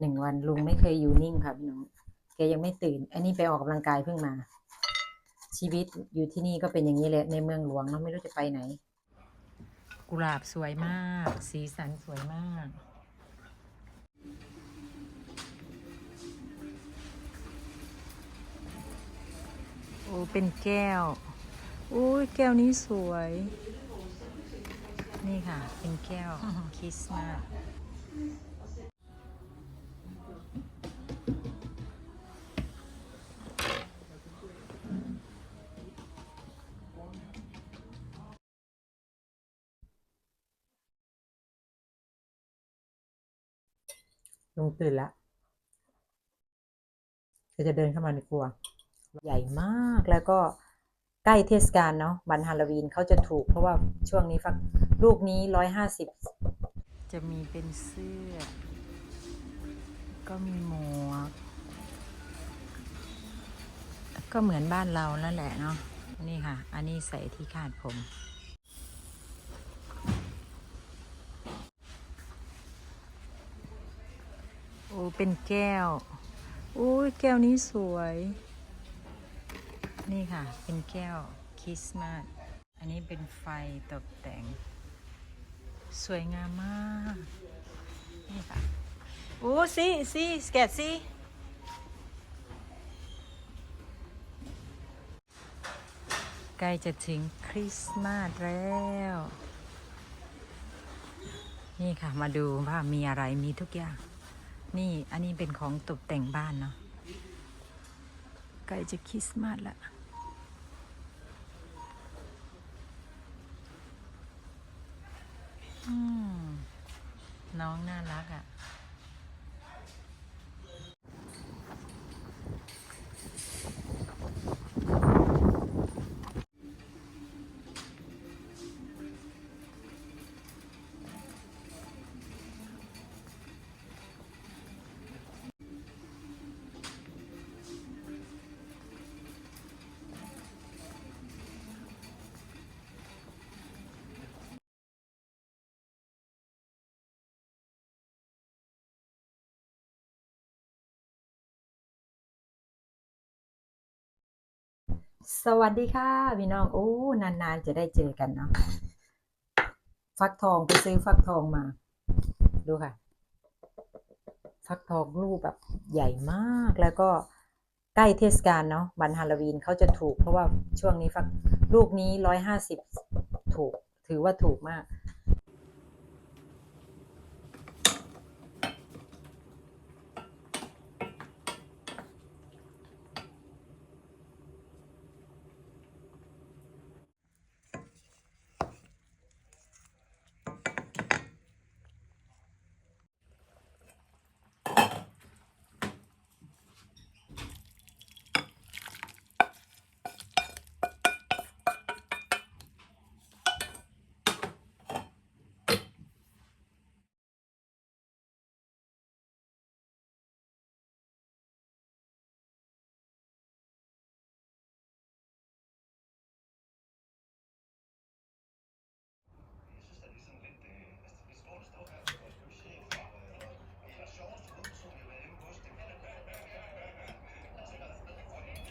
หนึ่งวันลุงไม่เคยอยู่นิ่งค่ะพี่น้องแกยังไม่ตื่น อันนี้ไปออกกำลังกายเพิ่งมา ชีวิตอยู่ที่นี่ก็เป็นอย่างนี้แหละในเมืองหลวงเนาะไม่รู้จะไปไหน กุหลาบสวยมาก สีสันสวยมากโอ้เป็นแก้วโอ้ยแก้วนี้สวย นี่ค่ะ เป็นแก้วคริสต์มาส ลุงตื่นแล้วก็จะเดินเข้ามาในครัว ใหญ่มากแล้วก็ใกล้เทศกาลเนาะวันฮาโลวีนเขาจะถูก เพราะว่าช่วงนี้ฟักลูกนี้ร้อยห้าสิบจะมีเป็นเสื้อ ก็มีหมวก ก็เหมือนบ้านเรานั่นแหละเนาะนี่ค่ะ อันนี้ใส่ที่คาดผม อ้เป็นแก้วอุ้ยแก้วนี้สวย นี่ค่ะ เป็นแก้วคริสต์มาสอันนี้เป็นไฟตกแต่ง สวยงามมาก นี่ค่ะโอ้ซีซีสเกตซีใกล้จะถึงคริสต์มาสแล้ว นี่ค่ะ มาดูว่ามีอะไรมีทุกอย่าง นี่อันนี้เป็นของตกแต่งบ้านเนาะใกล้จะคริสต์มาสละน้องน่ารักอะ่ะ สวัสดีค่ะ พี่น้องโอ้นานๆจะได้เจอกันเนาะฟักทองไปซื้อฟักทองมา ดูค่ะ ฟักทองลูกแบบใหญ่มากแล้วก็ใกล้เทศกาลเนาะวันฮาโลวีนเขาจะถูก เพราะว่าช่วงนี้ฟักลูกนี้ร้อยห้าสิบถูก ถือว่าถูกมาก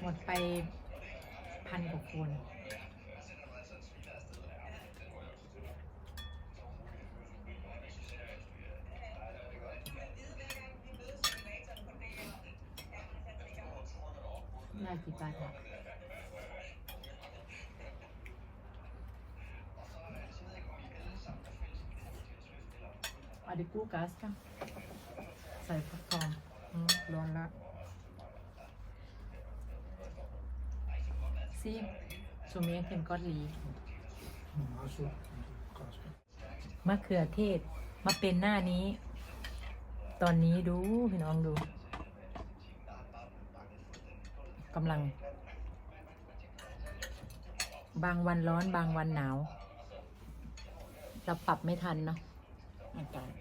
หมดไปพันกว่าคนได้กี่บาทอะอาดิกูกัสกันใส่ฟักทองร้อนละ Sí, zu mir kennt Gott lieb มะเขือเทศมาเป็นหน้านี้ ตอนนี้ดูพี่น้องดูกำลัง บางวันร้อนบางวันหนาว เราปรับไม่ทันเนาะอากาศ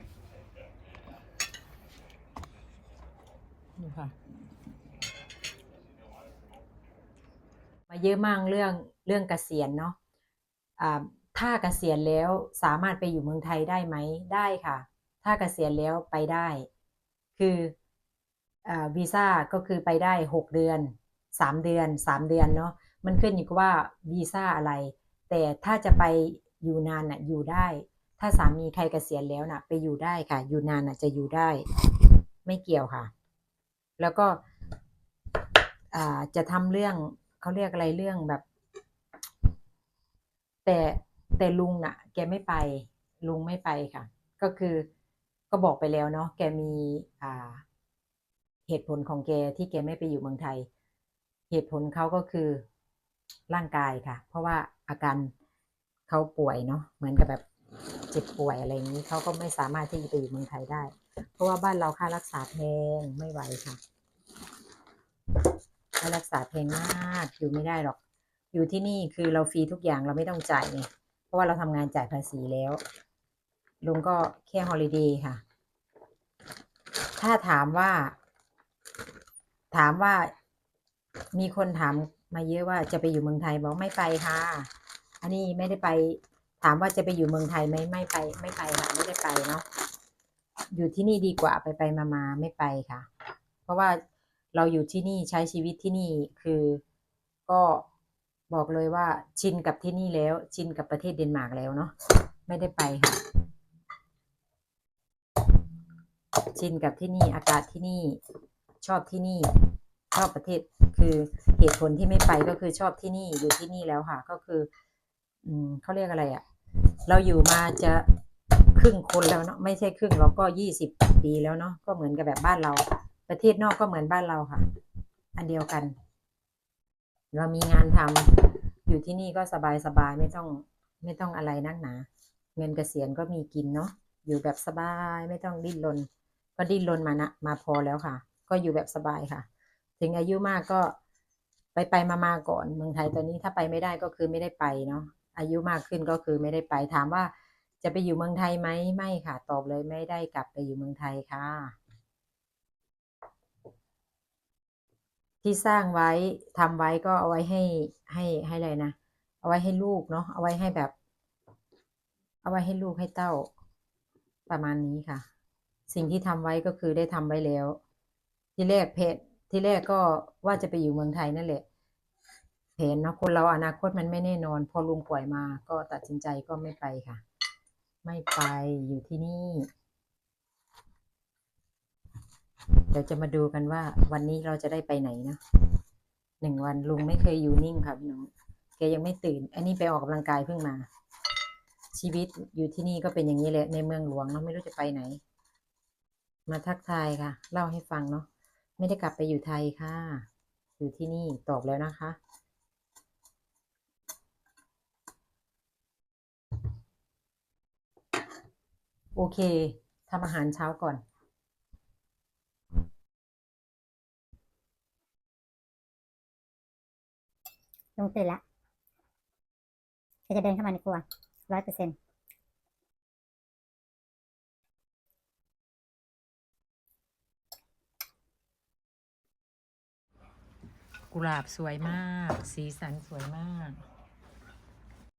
ดูค่ะ มาเยอะมากเรื่องเรื่องเกษียณเนาะถ้าเกษียณแล้วสามารถไปอยู่เมืองไทยได้ไหมได้ค่ะ ถ้าเกษียณแล้วไปได้ คืออวีซ่าก็คือไปได้หกเดือนสามเดือนสามเดือนเนาะมันขึ้นอยู่กับว่าวีซ่าอะไร แต่ถ้าจะไปอยู่นานน่ะอยู่ได้ ถ้าสามีใครเกษียณแล้วน่ะ ไปอยู่ได้ค่ะ อยู่นานน่ะจะอยู่ได้ ไม่เกี่ยวค่ะ แล้วก็จะทำเรื่อง เขาเรียกอะไรเรื่องแบบ แต่แต่ลุงน่ะ แกไม่ไป ลุงไม่ไปค่ะ ก็คือก็บอกไปแล้วเนาะแกมีอ่า เหตุผลของแกที่แกไม่ไปอยู่เมืองไทย เหตุผลเขาก็คือร่างกายค่ะ เพราะว่าอาการเขาป่วยเนาะเหมือนกับแบบเจ็บป่วยอะไรอย่างนี้เขาก็ไม่สามารถที่จะไปอยู่เมืองไทยได้ เพราะว่าบ้านเราค่ารักษาแพงไม่ไหวค่ะ ค่ารักษาแพงมากอยู่ไม่ได้หรอก อยู่ที่นี่คือเราฟรีทุกอย่างเราไม่ต้องจ่ายไงเพราะว่าเราทำงานจ่ายภาษีแล้วลุงก็แค่ฮอลิเดย์ค่ะ ถ้าถามว่า ถามว่ามีคนถามมาเยอะว่าจะไปอยู่เมืองไทยบอกไม่ไปค่ะ อันนี้ไม่ได้ไป ถามว่าจะไปอยู่เมืองไทยไหมไม่ไป ไม่ไปค่ะไม่ได้ไปเนาะอยู่ที่นี่ดีกว่าไปไปมามาไม่ไปค่ะ เพราะว่า เราอยู่ที่นี่ใช้ชีวิตที่นี่คือก็บอกเลยว่าชินกับที่นี่แล้ว ชินกับประเทศเดนมาร์กแล้วเนาะไม่ได้ไปค่ะ ชินกับที่นี่อากาศที่นี่ชอบที่นี่ชอบประเทศคือเหตุผลที่ไม่ไปก็คือชอบที่นี่อยู่ที่นี่แล้วค่ะ ก็คือ อืมเขาเรียกอะไรอะ่ะ เราอยู่มาจะครึ่งคนแล้วเนาะไม่ใช่ครึ่งเราก็ยี่สิบปีแล้วเนาะก็เหมือนกับแบบบ้านเรา ประเทศนอกก็เหมือนบ้านเราค่ะ อันเดียวกัน เรามีงานทำอยู่ที่นี่ก็สบายสบายไม่ต้องไม่ต้องอะไรนักหนา เงินเกษียณก็มีกินเนาะอยู่แบบสบายไม่ต้องดิ้นรนก็ดิ้นรนมานะมาพอแล้วค่ะ ก็อยู่แบบสบายค่ะ ถึงอายุมากก็ไปไปมามาก่อน เมืองไทยตอนนี้ถ้าไปไม่ได้ก็คือไม่ได้ไปเนาะอายุมากขึ้นก็คือไม่ได้ไปถามว่าจะไปอยู่เมืองไทยไหมไม่ค่ะ ตอบเลยไม่ได้กลับไปอยู่เมืองไทยค่ะ ที่สร้างไว้ทำไว้ก็เอาไว้ให้ให้ให้อะไรนะ เอาไว้ให้ลูกเนาะเอาไว้ให้แบบ เอาไว้ให้ลูกให้เต้าประมาณนี้ค่ะ สิ่งที่ทำไว้ก็คือได้ทำไว้แล้ว ที่แรกเพจที่แรกก็ว่าจะไปอยู่เมืองไทยนั่นแหละเพนเนาะคนเราอนาคตมันไม่แน่นอน พอลุงป่วยมาก็ตัดสินใจก็ไม่ไปค่ะ ไม่ไปอยู่ที่นี่ เดี๋ยวจะมาดูกันว่า วันนี้เราจะได้ไปไหนนะหนึ่งวันลุงไม่เคยอยู่นิ่งค่ะพี่น้องแกยังไม่ตื่น อันนี้ไปออกกำลังกายเพิ่งมา ชีวิตอยู่ที่นี่ก็เป็นอย่างนี้แหละในเมืองหลวงเนาไม่รู้จะไปไหน มาทักทายค่ะ เล่าให้ฟังเนาะไม่ได้กลับไปอยู่ไทยค่ะ อยู่ที่นี่ตอบแล้วนะคะโอเคทำอาหารเช้าก่อน ลุงตื่นละแกจะเดินเข้ามาในครัวร้อยเปอร์เซ็นต์กุหลาบสวยมาก สีสันสวยมาก